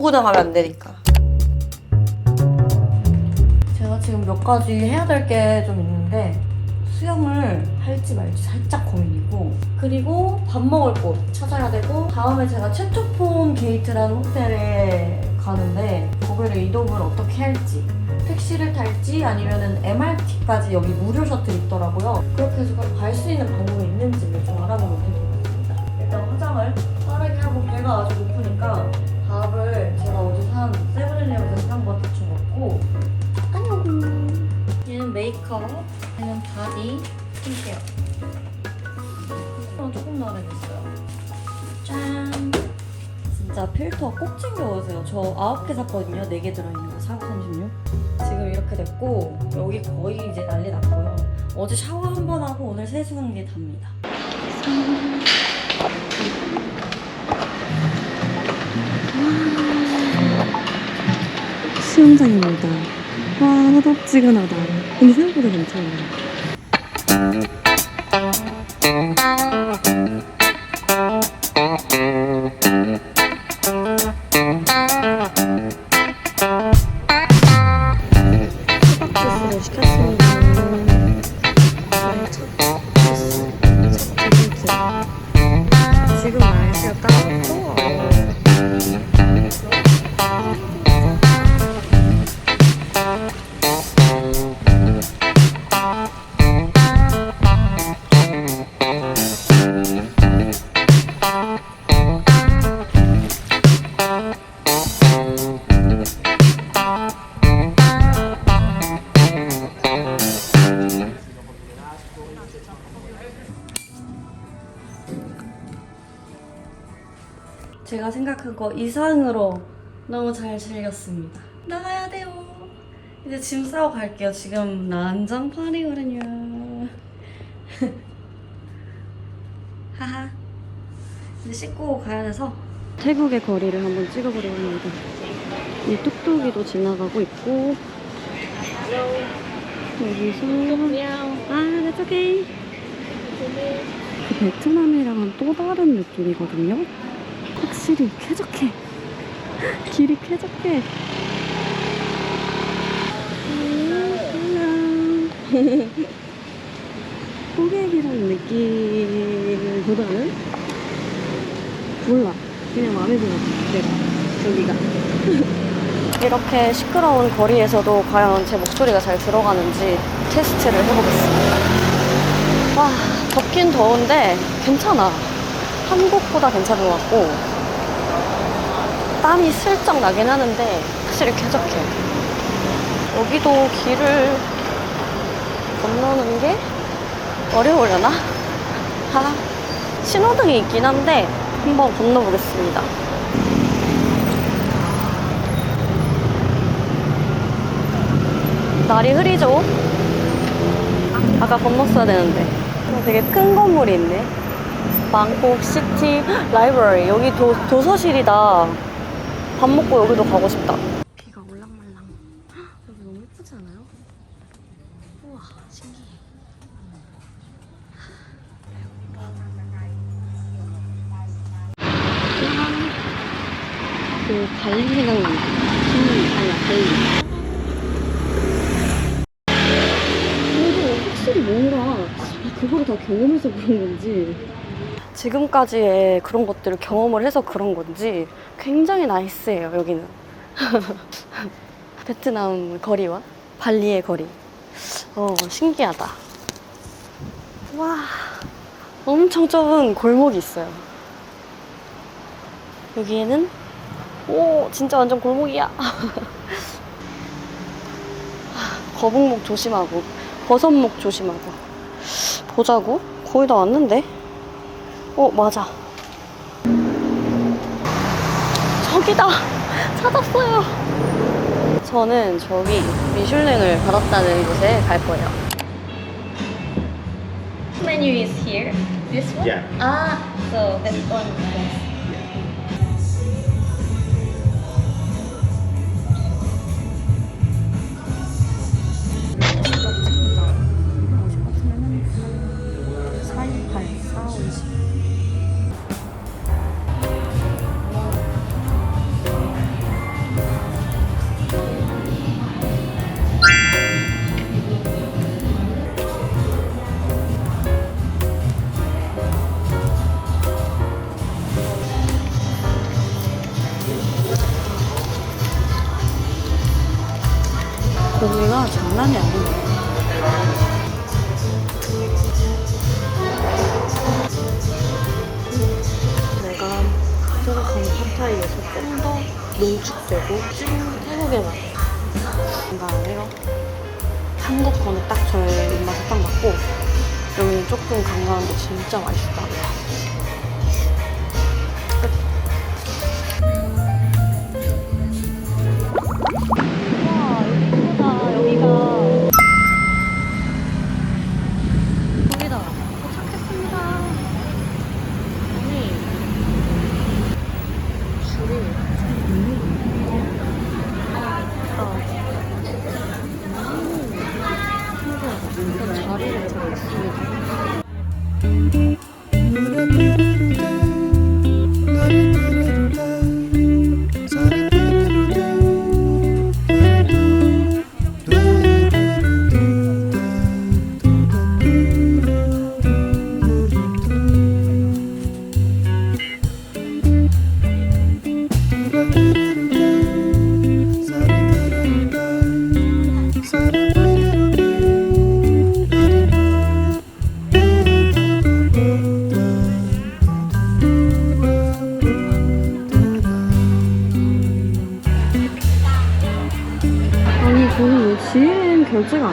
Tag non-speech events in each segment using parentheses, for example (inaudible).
호구당하면 안 되니까. 제가 지금 몇 가지 해야 될 게 좀 있는데 수영을 할지 말지 살짝 고민이고 그리고 밥 먹을 곳 찾아야 되고 다음에 제가 최초폼 게이트라는 호텔에 가는데 거기를 이동을 어떻게 할지 택시를 탈지 아니면은 MRT까지 여기 무료 셔틀 있더라고요 그렇게 해서 갈 수 있는 방법이 있는 저 9개 샀거든요 4개 들어있는 거4936 지금 이렇게 됐고 여기 거의 이제 난리 났고요 어제 샤워 한 번 하고 오늘 세수한 게 답니다 수영장입니다. 와, 허덥지근하다. 근데 생각보다 괜찮아요. 제가 생각한 거 이상으로 너무 잘 즐겼습니다. 나가야 돼요. 이제 짐 싸고 갈게요. 지금 난장판이거든요. (laughs) 하하. 이제 씻고 가야 돼서 태국의 거리를 한번 찍어보려고 합니다. 이 뚝뚝이도 지나가고 있고 여기서 아, that's okay. 그 베트남이랑은 또 다른 느낌이거든요. 확실히 쾌적해. 길이 쾌적해. 음, 호객이라는 느낌보다는 몰라. 그냥 마음에 들어. 내가 여기가. 이렇게 시끄러운 거리에서도 과연 제 목소리가 잘 들어가는지 테스트를 해보겠습니다. 와, 덥긴 더운데 괜찮아. 한국보다 괜찮은 것 같고 땀이 슬쩍 나긴 하는데 확실히 쾌적해. 여기도 길을 건너는 게 어려우려나? 하, (laughs) 신호등이 있긴 한데 한번 건너보겠습니다. 날이 흐리죠? 아까 건넜어야 되는데. 어, 되게 큰 건물이 있네. 방콕 시티 (gasps) 라이브러리. 여기 도, 도서실이다. 밥 먹고 여기도 가고 싶다. 비가 올랑말랑. 여기 너무 예쁘지 않아요? 우와, 신기해. 그 발리 생각난다. 음, 아니야, 발리. 그래도 확실히 뭔가 아, 그거를 다 경험해서 그런 건지 지금까지의 그런 것들을 경험을 해서 그런 건지 굉장히 나이스해요, 여기는. (laughs) 베트남 거리와 발리의 거리. 어, 신기하다. 와, 엄청 좁은 골목이 있어요. 여기에는, 오, 진짜 완전 골목이야. (laughs) 거북목 조심하고, 버섯목 조심하고. 보자고? 거의 다 왔는데? 어, 맞아. 저기다! 찾았어요! 저는 저기 미슐랭을 받았다는 곳에 갈 거예요. Menu is here. This one? Yeah. Ah, so this one. 고기가 장난이 아니네. 내가 생각하는 팟타이에서 좀 더 농축되고 찐 태국의 맛. 뭔가 아니요? 한국 거는 딱 저의 입맛에 딱 맞고 여기는 조금 강간한데 진짜 맛있다.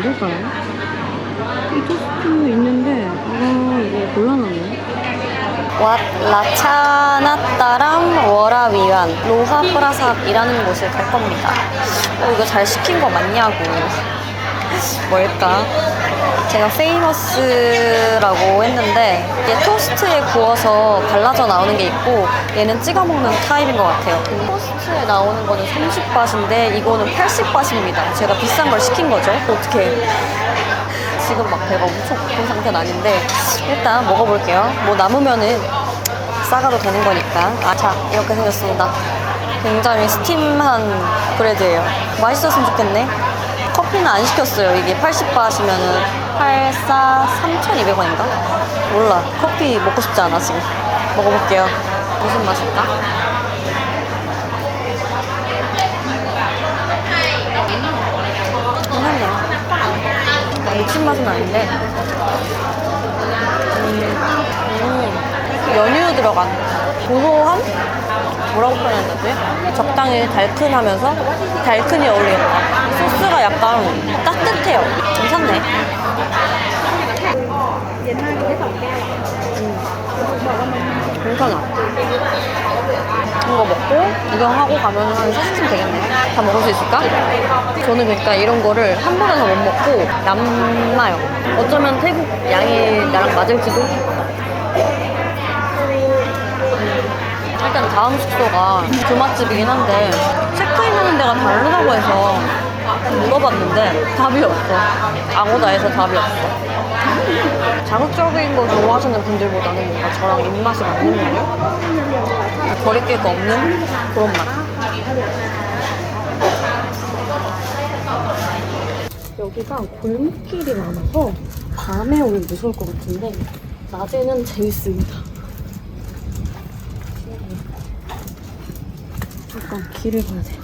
안 될까요? 이 토스트 있는데 아 이거 곤란하네 왓 라차나따람 워라위안 로하프라삭이라는 곳을 갈 겁니다. 어, 이거 잘 시킨 거 맞냐고. 뭘까? 제가 페이머스라고 했는데 이게 토스트에 구워서 발라져 나오는 게 있고 얘는 찍어 먹는 타입인 것 같아요. 토스트에 나오는 거는 30바트인데 이거는 80바트입니다. 제가 비싼 걸 시킨 거죠. 어떻게? 지금 막 배가 엄청 고픈 상태는 아닌데 일단 먹어볼게요. 뭐 남으면은 싸가도 되는 거니까. 아, 자 이렇게 생겼습니다. 굉장히 스팀한 브레드예요. 맛있었으면 좋겠네. 커피는 안 시켰어요. 이게 80바시면은 84 3,200원인가? 몰라. 커피 먹고 싶지 않아 지금. 먹어볼게요. 무슨 맛일까? 괜찮네요. 막 미친 맛은 아닌데 음, 음, 연유 들어간 고소함? 뭐라고 표현해야 되지? 적당히 달큰하면서 달큰이 어울리겠다. 소스가 약간 따뜻해요. 괜찮네. 음, 괜찮아. 이거 먹고 구경하고 가면 한 3시쯤 되겠네. 다 먹을 수 있을까? 저는 그러니까 이런 거를 한 번에 다 못 먹고 남아요. 어쩌면 태국 양이 나랑 맞을지도 일단 다음 숙소가 그 맛집이긴 한데 체크인하는 데가 다르다고 해서 물어봤는데 답이 없어 아무다에서 답이 없어 자극적인 거 좋아하시는 분들보다는 뭔가 저랑 입맛이 맞는 메뉴? 거리낄 거 없는 그런 맛 여기가 골목길이 많아서 밤에 오면 무서울 것 같은데 낮에는 재밌습니다. 잠깐 길을 봐야 돼.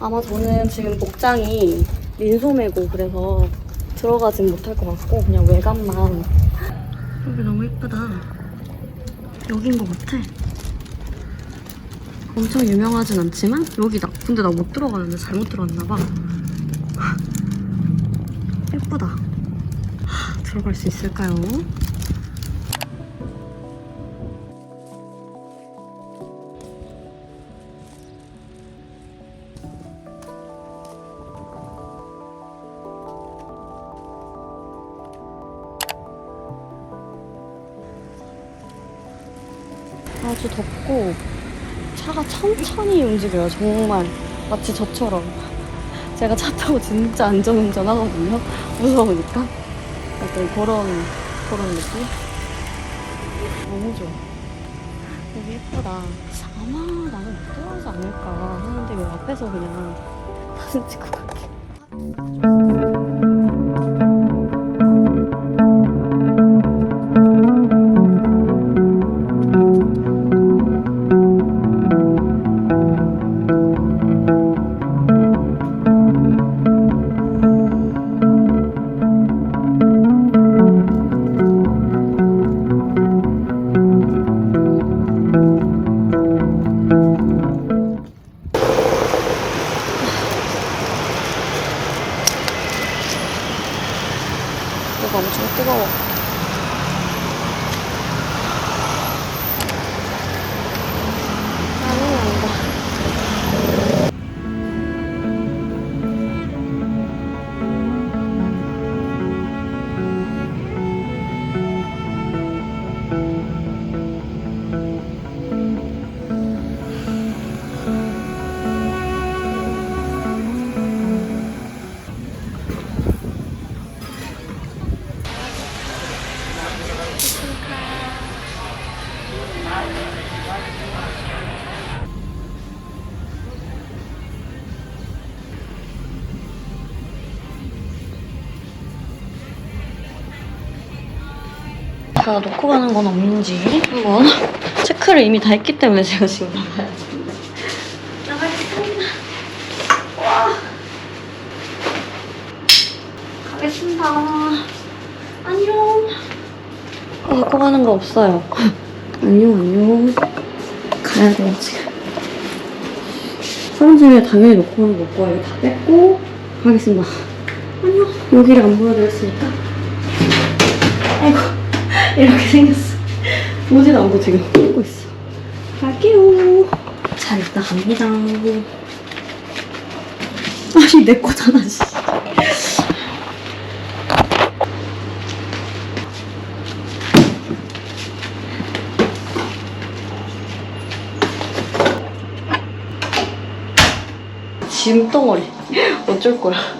아마 저는 지금 복장이 민소매고 그래서 들어가진 못할 것 같고 그냥 외관만. 여기 너무 예쁘다. 여긴 것 같아. 엄청 유명하진 않지만 여기다. 근데 나 못 들어가는데 잘못 들어갔나 봐. 예쁘다. 하, 들어갈 수 있을까요? 아주 덥고 차가 천천히 움직여요. 정말 마치 저처럼. 제가 차 타고 진짜 안전운전 하거든요. 무서우니까. 약간 그런, 그런 느낌? 너무 좋아. 여기 예쁘다. 아마 나는 못 들어가지 않을까 하는데 왜 앞에서 그냥 (laughs) 사진 찍고 갈게. 这个我 제가 놓고 가는 건 없는지 한번 체크를 이미 다 했기 때문에 제가 지금 나가야죠. 나가겠습니다. 와. 가겠습니다. 안녕. 어, 놓고 가는 거 없어요. (laughs) 안녕, 안녕. 가야 돼요, 지금. 사람 중에 당연히 놓고 가는 거 없고, 이거 다 뺐고, 가겠습니다. 안녕. 여기를 안 보여드렸으니까. 이렇게 생겼어. 오지도 않고 지금 끌고 있어. 갈게요. 잘 있다 갑니다. 아니, 내 거잖아, 씨. 짐덩어리. 어쩔 거야.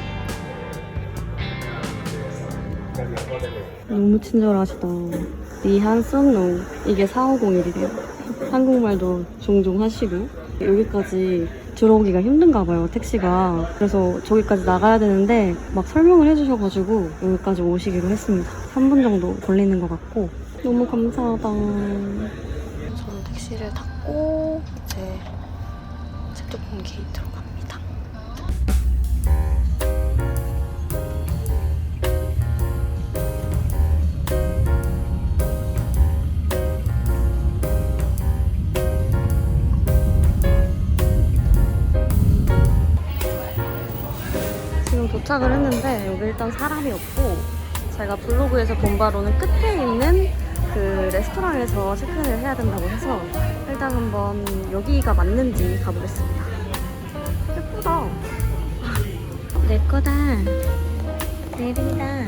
너무 친절하시다. 리한성농 이게 4501이래요. 한국말도 종종 하시고 여기까지 들어오기가 힘든가 봐요 택시가. 그래서 저기까지 나가야 되는데 막 설명을 해주셔가지고 여기까지 오시기로 했습니다. 3분 정도 걸리는 것 같고 너무 감사하다. 저는 택시를 탔고 이제 제토폰 게이트로 도착을 했는데 여기 일단 사람이 없고 제가 블로그에서 본 바로는 끝에 있는 그 레스토랑에서 체크인을 해야 된다고 해서 일단 한번 여기가 맞는지 가보겠습니다. 예쁘다. 내 거다. 내린다.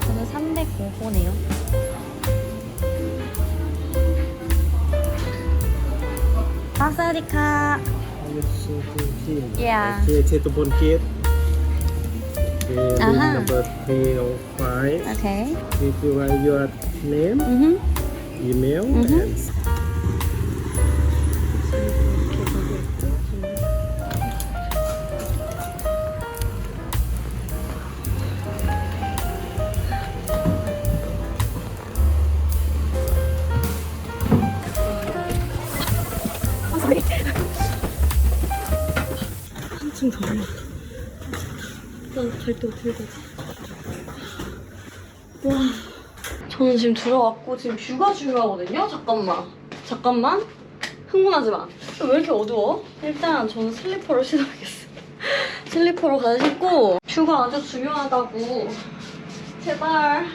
저는 305호네요. 아사리카. Yeah. Okay, Chetupon Gate. Uh -huh. number 305. Okay. If you write your name, mm -hmm. email, mm -hmm. and 별도 들거지. 와. 저는 지금 들어왔고 지금 뷰가 중요하거든요. 잠깐만. 잠깐만. 흥분하지 마. 왜 이렇게 어두워? 일단 저는 슬리퍼를 신어야겠어요. (laughs) 슬리퍼로 가서 신고 뷰가 아주 중요하다고. 제발.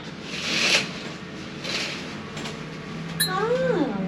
아.